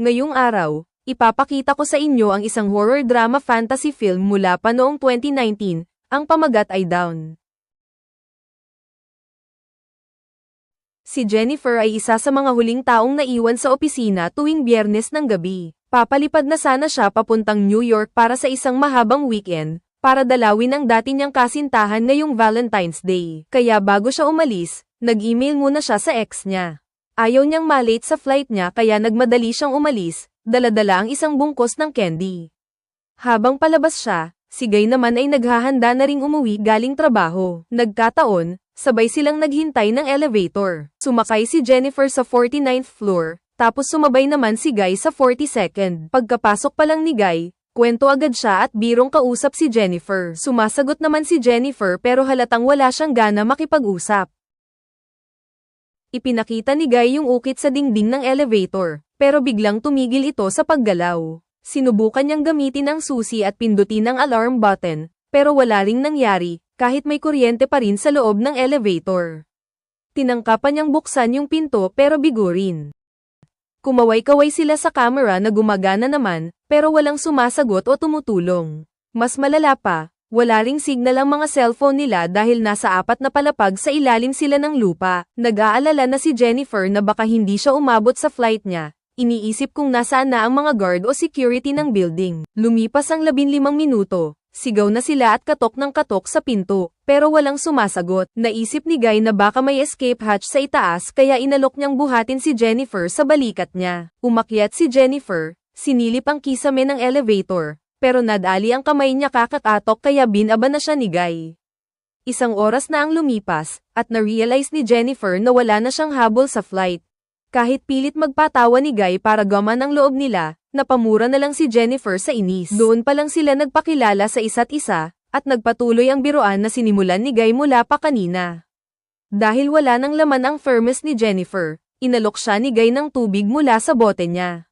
Ngayong araw, ipapakita ko sa inyo ang isang horror drama fantasy film mula pa noong 2019, ang pamagat ay Down. Si Jennifer ay isa sa mga huling taong naiwan sa opisina tuwing biyernes ng gabi. Papalipad na sana siya papuntang New York para sa isang mahabang weekend, para dalawin ang dati niyang kasintahan ngayong Valentine's Day. Kaya bago siya umalis, nag-email muna siya sa ex niya. Ayaw niyang malate sa flight niya kaya nagmadali siyang umalis, daladala ang isang bungkos ng candy. Habang palabas siya, si Guy naman ay naghahanda na ring umuwi galing trabaho. Nagkataon, sabay silang naghintay ng elevator. Sumakay si Jennifer sa 49th floor, tapos sumabay naman si Guy sa 42nd. Pagkapasok pa lang ni Guy, kwento agad siya at birong kausap si Jennifer. Sumasagot naman si Jennifer pero halatang wala siyang gana makipag-usap. Ipinakita ni Guy yung ukit sa dingding ng elevator, pero biglang tumigil ito sa paggalaw. Sinubukan niyang gamitin ang susi at pindutin ang alarm button, pero wala ring nangyari, kahit may kuryente pa rin sa loob ng elevator. Tinangkapan niyang buksan yung pinto pero bigurin. Kumaway-kaway sila sa camera na gumagana naman, pero walang sumasagot o tumutulong. Mas malala pa, wala ring signal ang mga cellphone nila dahil nasa apat na palapag sa ilalim sila ng lupa. Nag-aalala na si Jennifer na baka hindi siya umabot sa flight niya. Iniisip kung nasaan na ang mga guard o security ng building. Lumipas ang 15 minuto, Sigaw na sila at katok ng katok sa pinto, pero walang sumasagot. Naisip ni Guy na baka may escape hatch sa itaas kaya inalok niyang buhatin si Jennifer sa balikat niya. Umakyat si Jennifer, sinilip ang kisame ng elevator, pero nadali ang kamay niya kakakatok kaya binaba na siya ni Guy. Isang oras na ang lumipas, at na-realize ni Jennifer na wala na siyang habol sa flight. Kahit pilit magpatawa ni Guy para gaman ang loob nila, Napamura na lang si Jennifer sa inis. Doon pa lang sila nagpakilala sa isa't isa, at nagpatuloy ang biroan na sinimulan ni Guy mula pa kanina. Dahil wala nang laman ang thermos ni Jennifer, inalok siya ni Guy ng tubig mula sa bote niya.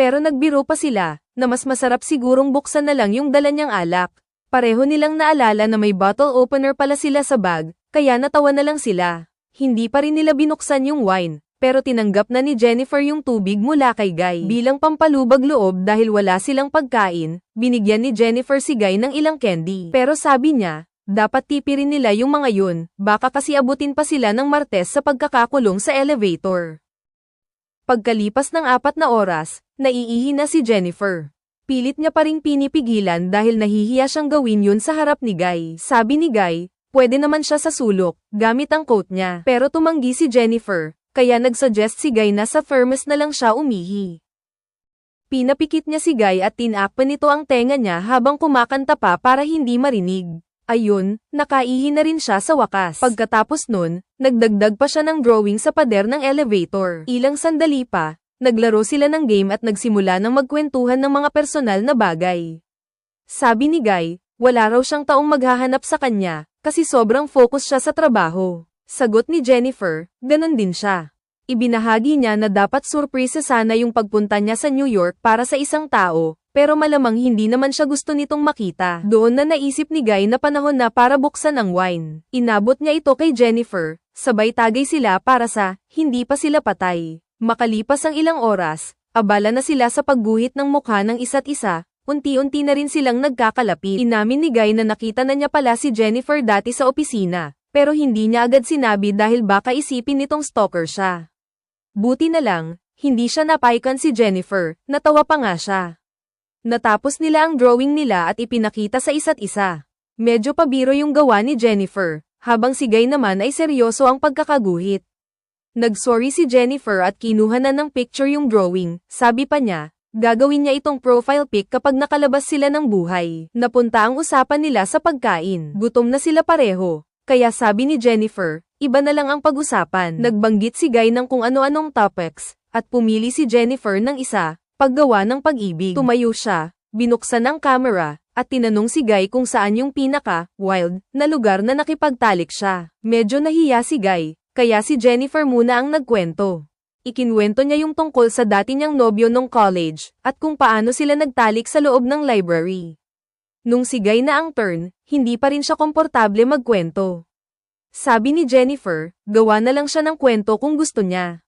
Pero nagbiro pa sila, na mas masarap sigurong buksan na lang yung dala niyang alak. Pareho nilang naalala na may bottle opener pala sila sa bag, kaya natawa na lang sila. Hindi pa rin nila binuksan yung wine, pero tinanggap na ni Jennifer yung tubig mula kay Guy. Bilang pampalubag loob dahil wala silang pagkain, binigyan ni Jennifer si Guy ng ilang candy. Pero sabi niya, dapat tipirin nila yung mga yun, baka kasi abutin pa sila ng martes sa pagkakakulong sa elevator. Pagkalipas ng apat na oras, naiihi na si Jennifer. Pilit niya pa ring pinipigilan dahil nahihiya siyang gawin yun sa harap ni Guy. Sabi ni Guy, pwede naman siya sa sulok, gamit ang coat niya. Pero tumanggi si Jennifer, kaya nagsuggest si Guy na sa thermos na lang siya umihi. Pinapikit niya si Guy at tinakpan nito ang tenga niya habang kumakanta pa para hindi marinig. Ayun, nakaihi na rin siya sa wakas. Pagkatapos nun, nagdagdag pa siya ng drawing sa pader ng elevator. Ilang sandali pa, naglaro sila ng game at nagsimula ng magkwentuhan ng mga personal na bagay. Sabi ni Guy, wala raw siyang taong maghahanap sa kanya, kasi sobrang focus siya sa trabaho. Sagot ni Jennifer, ganon din siya. Ibinahagi niya na dapat surprise sana yung pagpunta niya sa New York para sa isang tao, pero malamang hindi naman siya gusto nitong makita. Doon na naisip ni Guy na panahon na para buksan ang wine. Inabot niya ito kay Jennifer, sabay tagay sila para sa, hindi pa sila patay. Makalipas ang ilang oras, abala na sila sa pagguhit ng mukha ng isa't isa, unti-unti na rin silang nagkakalapit. Inamin ni Guy na nakita na niya pala si Jennifer dati sa opisina, pero hindi niya agad sinabi dahil baka isipin nitong stalker siya. Buti na lang, hindi siya napaikan si Jennifer, natawa pa nga siya. Natapos nila ang drawing nila at ipinakita sa isa't isa. Medyo pabiro yung gawa ni Jennifer, habang si Guy naman ay seryoso ang pagkakaguhit. Nagsorry si Jennifer at kinuha na ng picture yung drawing, sabi pa niya, gagawin niya itong profile pic kapag nakalabas sila ng buhay. Napunta ang usapan nila sa pagkain. Gutom na sila pareho, kaya sabi ni Jennifer, iba na lang ang pag-usapan. Nagbanggit si Guy ng kung ano-anong topics, at pumili si Jennifer ng isa, paggawa ng pag-ibig. Tumayo siya, binuksan ang camera, at tinanong si Guy kung saan yung pinaka-wild na lugar na nakipagtalik siya. Medyo nahiya si Guy, kaya si Jennifer muna ang nagkwento. Ikinwento niya yung tungkol sa dati niyang nobyo nung college, at kung paano sila nagtalik sa loob ng library. Nung sigay na ang turn, hindi pa rin siya komportable magkwento. Sabi ni Jennifer, gawa na lang siya ng kwento kung gusto niya.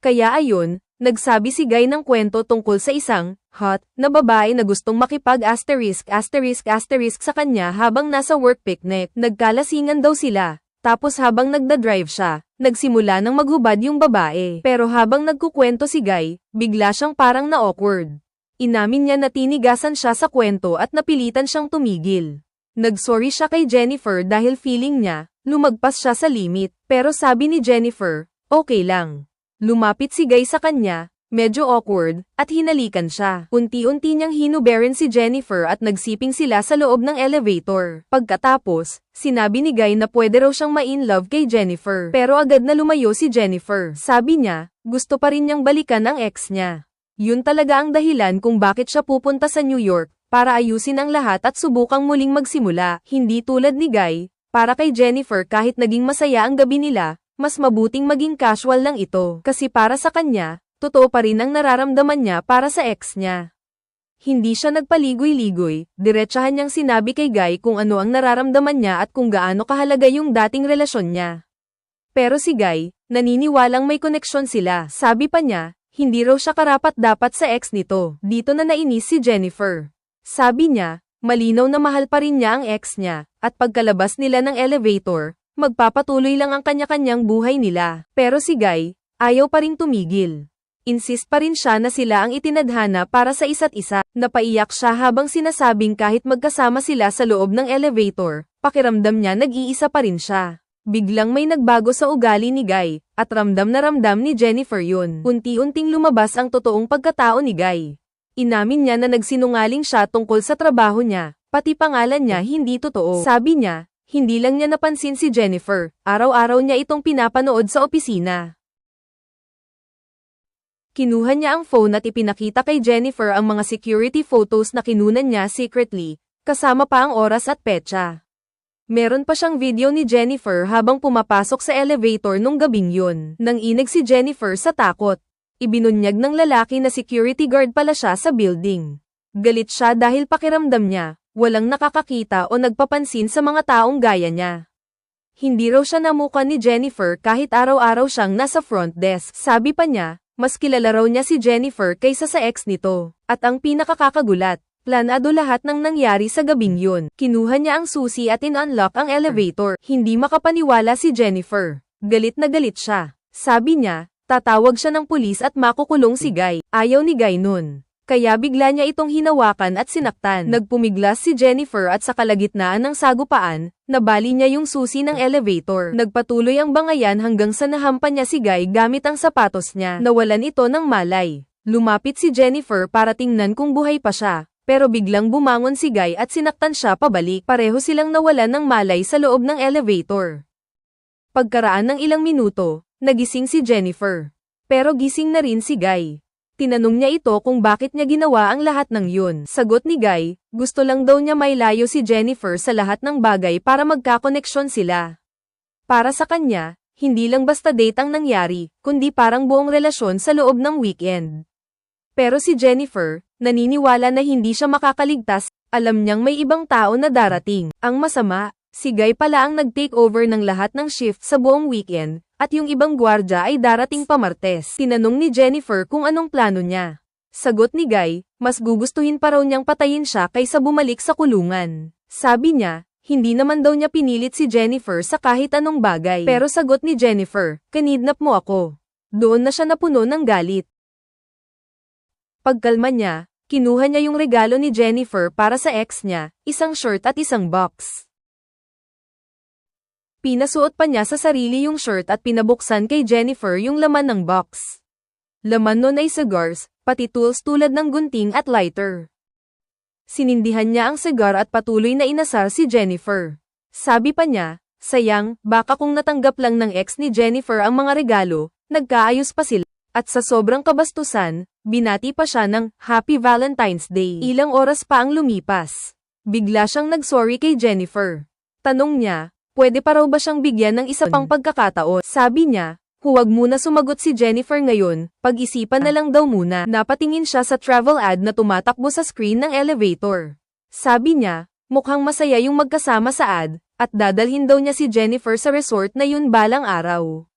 Kaya ayon, nagsabi si Guy ng kwento tungkol sa isang, hot, na babae na gustong makipag asterisk asterisk asterisk sa kanya habang nasa work picnic. Nagkalasingan daw sila. Tapos habang nagda-drive siya, nagsimula ng maghubad yung babae. Pero habang nagkukwento si Guy, bigla siyang parang na-awkward. Inamin niya na tinigasan siya sa kwento at napilitan siyang tumigil. Nagsorry siya kay Jennifer dahil feeling niya, lumagpas siya sa limit. Pero sabi ni Jennifer, okay lang. Lumapit si Guy sa kanya, medyo awkward, at hinalikan siya. Unti-unti niyang hinuberin si Jennifer at nagsiping sila sa loob ng elevator. Pagkatapos, sinabi ni Guy na pwede raw siyang ma-in love kay Jennifer. Pero agad na lumayo si Jennifer. Sabi niya, gusto pa rin niyang balikan ang ex niya. Yun talaga ang dahilan kung bakit siya pupunta sa New York, para ayusin ang lahat at subukang muling magsimula. Hindi tulad ni Guy, para kay Jennifer kahit naging masaya ang gabi nila, mas mabuting maging casual lang ito. Kasi para sa kanya, totoo pa rin ang nararamdaman niya para sa ex niya. Hindi siya nagpaligoy-ligoy, diretsahan niyang sinabi kay Guy kung ano ang nararamdaman niya at kung gaano kahalaga yung dating relasyon niya. Pero si Guy, naniniwalang may koneksyon sila. Sabi pa niya, hindi raw siya karapat dapat sa ex nito. Dito na nainis si Jennifer. Sabi niya, malinaw na mahal pa rin niya ang ex niya, at pagkalabas nila ng elevator, magpapatuloy lang ang kanya-kanyang buhay nila. Pero si Guy, ayaw pa ring tumigil. Insist pa rin siya na sila ang itinadhana para sa isa't isa. Napaiyak siya habang sinasabing kahit magkasama sila sa loob ng elevator, pakiramdam niya nag-iisa pa rin siya. Biglang may nagbago sa ugali ni Guy, at ramdam na ramdam ni Jennifer yun. Unti-unting lumabas ang totoong pagkatao ni Guy. Inamin niya na nagsinungaling siya tungkol sa trabaho niya, pati pangalan niya hindi totoo. Sabi niya, hindi lang niya napansin si Jennifer, araw-araw niya itong pinapanood sa opisina. Kinuha niya ang phone at ipinakita kay Jennifer ang mga security photos na kinunan niya secretly, kasama pa ang oras at petsa. Meron pa siyang video ni Jennifer habang pumapasok sa elevator nung gabing yun. Nang inig si Jennifer sa takot. Ibinunyag ng lalaki na security guard pala siya sa building. Galit siya dahil pakiramdam niya, walang nakakakita o nagpapansin sa mga taong gaya niya. Hindi raw siya namuka ni Jennifer kahit araw-araw siyang nasa front desk. Sabi pa niya, mas kilala raw niya si Jennifer kaysa sa ex nito. At ang pinakakakagulat, planado lahat ng nangyari sa gabing yun. Kinuha niya ang susi at in-unlock ang elevator. Hindi makapaniwala si Jennifer. Galit na galit siya. Sabi niya, tatawag siya ng pulis at makukulong si Guy. Ayaw ni Guy nun. Kaya bigla niya itong hinawakan at sinaktan. Nagpumiglas si Jennifer at sa kalagitnaan ng sagupaan, nabali niya yung susi ng elevator. Nagpatuloy ang bangayan hanggang sa nahampan niya si Guy gamit ang sapatos niya. Nawalan ito ng malay. Lumapit si Jennifer para tingnan kung buhay pa siya. Pero biglang bumangon si Guy at sinaktan siya pabalik. Pareho silang nawalan ng malay sa loob ng elevator. Pagkaraan ng ilang minuto, nagising si Jennifer. Pero gising na rin si Guy. Tinanong niya ito kung bakit niya ginawa ang lahat ng yun. Sagot ni Guy, gusto lang daw niya may layo si Jennifer sa lahat ng bagay para magkakoneksyon sila. Para sa kanya, hindi lang basta date ang nangyari, kundi parang buong relasyon sa loob ng weekend. Pero si Jennifer, naniniwala na hindi siya makakaligtas, alam niyang may ibang tao na darating. Ang masama, si Guy pala ang nag-take over ng lahat ng shift sa buong weekend, at yung ibang gwardya ay darating pa Martes. Tinanong ni Jennifer kung anong plano niya. Sagot ni Guy, mas gugustuhin pa raw niyang patayin siya kaysa bumalik sa kulungan. Sabi niya, hindi naman daw niya pinilit si Jennifer sa kahit anong bagay. Pero sagot ni Jennifer, kanidnap mo ako. Doon na siya napuno ng galit. Pagkalma niya, kinuha niya yung regalo ni Jennifer para sa ex niya, isang shirt at isang box. Pinasuot pa niya sa sarili yung shirt at pinabuksan kay Jennifer yung laman ng box. Laman nun ay cigars, pati tools tulad ng gunting at lighter. Sinindihan niya ang cigar at patuloy na inasar si Jennifer. Sabi pa niya, sayang, baka kung natanggap lang ng ex ni Jennifer ang mga regalo, nagkaayos pa sila. At sa sobrang kabastusan, binati pa siya ng Happy Valentine's Day. Ilang oras pa ang lumipas. Bigla siyang nagsorry kay Jennifer. Tanong niya, pwede pa raw ba siyang bigyan ng isa pang pagkakataon? Sabi niya, huwag muna sumagot si Jennifer ngayon, pag-isipan na lang daw muna. Napatingin siya sa travel ad na tumatakbo sa screen ng elevator. Sabi niya, mukhang masaya yung magkasama sa ad, at dadalhin daw niya si Jennifer sa resort na yun balang araw.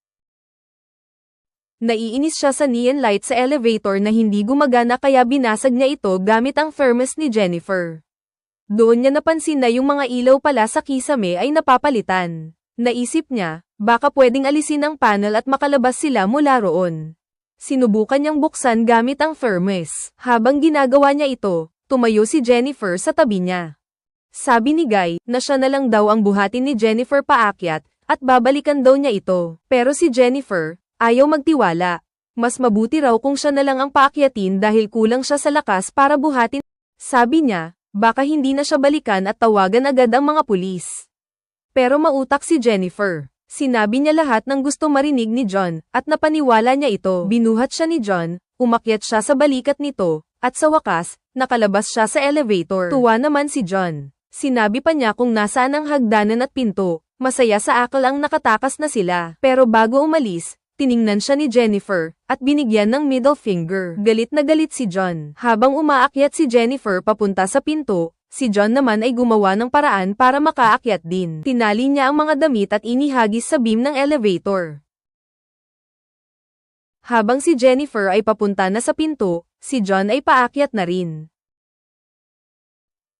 Naiinis siya sa neon light sa elevator na hindi gumagana kaya binasag niya ito gamit ang thermos ni Jennifer. Doon niya napansin na yung mga ilaw pala sa kisame ay napapalitan. Naisip niya, baka pwedeng alisin ang panel at makalabas sila mula roon. Sinubukan niyang buksan gamit ang thermos. Habang ginagawa niya ito, tumayo si Jennifer sa tabi niya. Sabi ni Guy, na siya na lang daw ang buhatin ni Jennifer paakyat, at babalikan daw niya ito. Pero si Jennifer, ayaw magtiwala. Mas mabuti raw kung siya na lang ang paakyatin dahil kulang siya sa lakas para buhatin. Sabi niya, baka hindi na siya balikan at tawagan agad ang mga pulis. Pero mautak si Jennifer. Sinabi niya lahat ng gusto marinig ni John, at napaniwala niya ito. Binuhat siya ni John, umakyat siya sa balikat nito, at sa wakas, nakalabas siya sa elevator. Tuwa naman si John. Sinabi pa niya kung nasaan ang hagdanan at pinto, masaya sa akal ang nakatakas na sila. Pero bago umalis, tiningnan siya ni Jennifer, at binigyan ng middle finger. Galit na galit si John. Habang umaakyat si Jennifer papunta sa pinto, si John naman ay gumawa ng paraan para makaakyat din. Tinali niya ang mga damit at inihagis sa beam ng elevator. Habang si Jennifer ay papunta na sa pinto, si John ay paakyat na rin.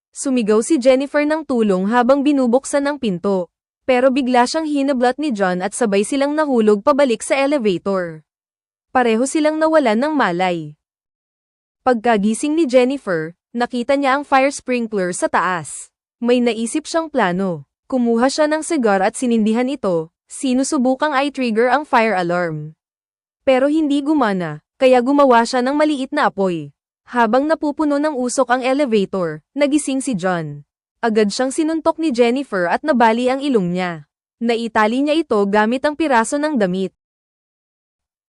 Sumigaw si Jennifer ng tulong habang binubuksan ang pinto. Pero bigla siyang hinablot ni John at sabay silang nahulog pabalik sa elevator. Pareho silang nawalan ng malay. Pagkagising ni Jennifer, nakita niya ang fire sprinkler sa taas. May naisip siyang plano. Kumuha siya ng sigar at sinindihan ito, sinusubukang i-trigger ang fire alarm. Pero hindi gumana, kaya gumawa siya ng maliit na apoy. Habang napupuno ng usok ang elevator, nagising si John. Agad siyang sinuntok ni Jennifer at nabali ang ilong niya. Naitali niya ito gamit ang piraso ng damit.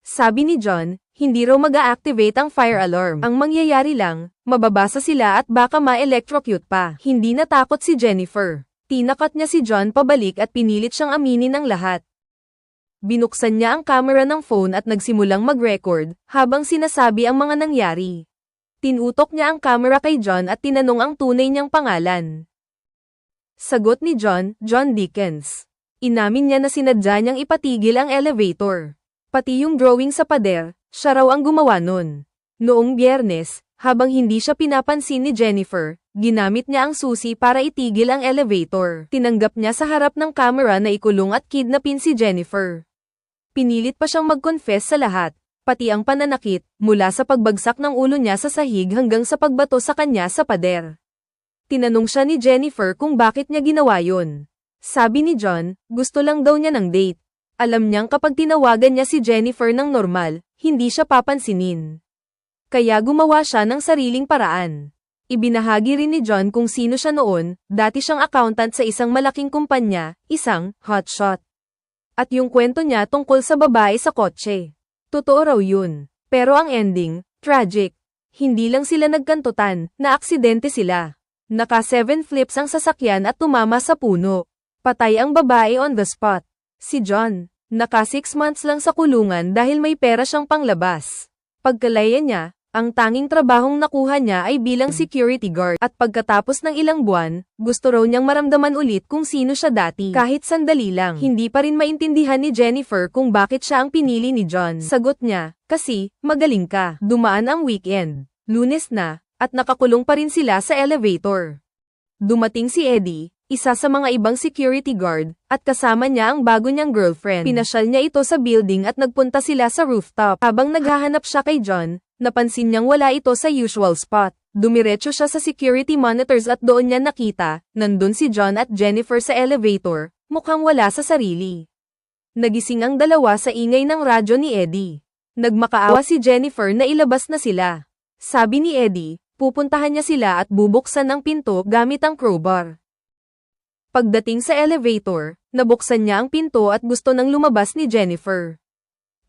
Sabi ni John, hindi raw mag-a-activate ang fire alarm. Ang mangyayari lang, mababasa sila at baka ma-electrocute pa. Hindi natakot si Jennifer. Tinakat niya si John pabalik at pinilit siyang aminin ang lahat. Binuksan niya ang camera ng phone at nagsimulang mag-record, habang sinasabi ang mga nangyari. Tinutok niya ang camera kay John at tinanong ang tunay niyang pangalan. Sagot ni John, John Dickens. Inamin niya na sinadya niyang ipatigil ang elevator. Pati yung drawing sa pader, siya raw ang gumawa nun. Noong biyernes, habang hindi siya pinapansin ni Jennifer, ginamit niya ang susi para itigil ang elevator. Tinanggap niya sa harap ng camera na ikulong at kidnapin si Jennifer. Pinilit pa siyang mag-confess sa lahat, pati ang pananakit, mula sa pagbagsak ng ulo niya sa sahig hanggang sa pagbato sa kanya sa pader. Tinanong siya ni Jennifer kung bakit niya ginawa yun. Sabi ni John, gusto lang daw niya ng date. Alam niyang kapag tinawagan niya si Jennifer ng normal, hindi siya papansinin. Kaya gumawa siya ng sariling paraan. Ibinahagi rin ni John kung sino siya noon, dati siyang accountant sa isang malaking kumpanya, isang hotshot. At yung kwento niya tungkol sa babae sa kotse. Totoo raw yun. Pero ang ending, tragic. Hindi lang sila nagkantutan, na aksidente sila. Naka 7 flips ang sasakyan at tumama sa puno. Patay ang babae on the spot. Si John, naka 6 months lang sa kulungan dahil may pera siyang panglabas. Pagkalaya niya, ang tanging trabahong nakuha niya ay bilang security guard at pagkatapos ng ilang buwan, gusto raw niyang maramdaman ulit kung sino siya dati. Kahit sandali lang, hindi pa rin maintindihan ni Jennifer kung bakit siya ang pinili ni John. Sagot niya, kasi, magaling ka. Dumaan ang weekend. Lunes na, at nakakulong pa rin sila sa elevator. Dumating si Eddie, isa sa mga ibang security guard, at kasama niya ang bago niyang girlfriend. Pinasyal niya ito sa building at nagpunta sila sa rooftop. Habang naghahanap siya kay John, napansin niyang wala ito sa usual spot. Dumiretso siya sa security monitors at doon niya nakita, nandun si John at Jennifer sa elevator, mukhang wala sa sarili. Nagising ang dalawa sa ingay ng radyo ni Eddie. Nagmakaawa si Jennifer na ilabas na sila. Sabi ni Eddie, pupuntahan niya sila at bubuksan ang pinto gamit ang crowbar. Pagdating sa elevator, nabuksan niya ang pinto at gusto nang lumabas ni Jennifer.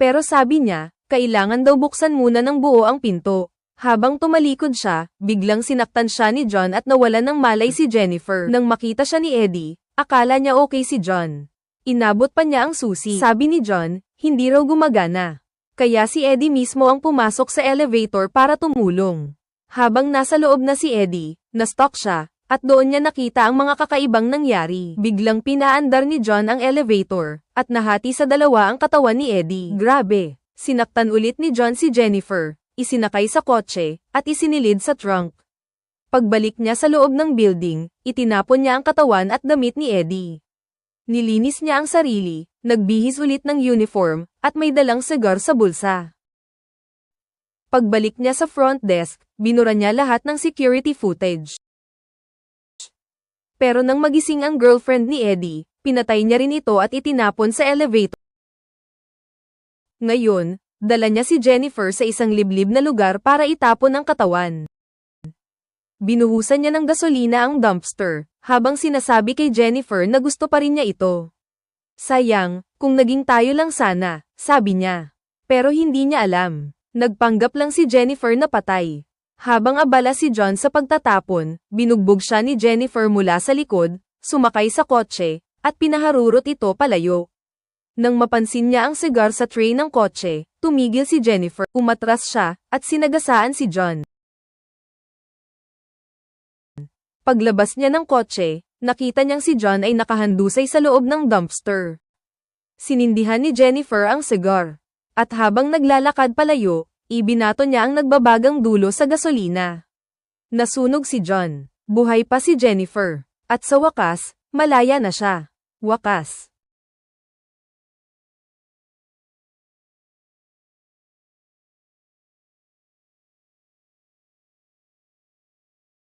Pero sabi niya, kailangan daw buksan muna ng buo ang pinto. Habang tumalikod siya, biglang sinaktan siya ni John at nawalan ng malay si Jennifer. Nang makita siya ni Eddie, akala niya okay si John. Inabot pa niya ang susi. Sabi ni John, hindi raw gumagana. Kaya si Eddie mismo ang pumasok sa elevator para tumulong. Habang nasa loob na si Eddie, na-stock siya, at doon niya nakita ang mga kakaibang nangyari. Biglang pinaandar ni John ang elevator, at nahati sa dalawa ang katawan ni Eddie. Grabe! Sinaktan ulit ni John si Jennifer, isinakay sa kotse, at isinilid sa trunk. Pagbalik niya sa loob ng building, itinapon niya ang katawan at damit ni Eddie. Nilinis niya ang sarili, nagbihis ulit ng uniform, at may dalang cigar sa bulsa. Pagbalik niya sa front desk, binura niya lahat ng security footage. Pero nang magising ang girlfriend ni Eddie, pinatay niya rin ito at itinapon sa elevator. Ngayon, dala niya si Jennifer sa isang liblib na lugar para itapon ang katawan. Binuhusan niya ng gasolina ang dumpster, habang sinasabi kay Jennifer na gusto pa rin niya ito. Sayang, kung naging tayo lang sana, sabi niya. Pero hindi niya alam. Nagpanggap lang si Jennifer na patay. Habang abala si John sa pagtatapon, binugbog siya ni Jennifer mula sa likod, sumakay sa kotse, at pinaharurot ito palayo. Nang mapansin niya ang sigar sa tray ng kotse, tumigil si Jennifer, umatras siya, at sinagasaan si John. Paglabas niya ng kotse, nakita niyang si John ay nakahandusay sa loob ng dumpster. Sinindihan ni Jennifer ang sigar. At habang naglalakad palayo, ibinato niya ang nagbabagang dulo sa gasolina. Nasunog si John. Buhay pa si Jennifer. At sa wakas, malaya na siya. Wakas.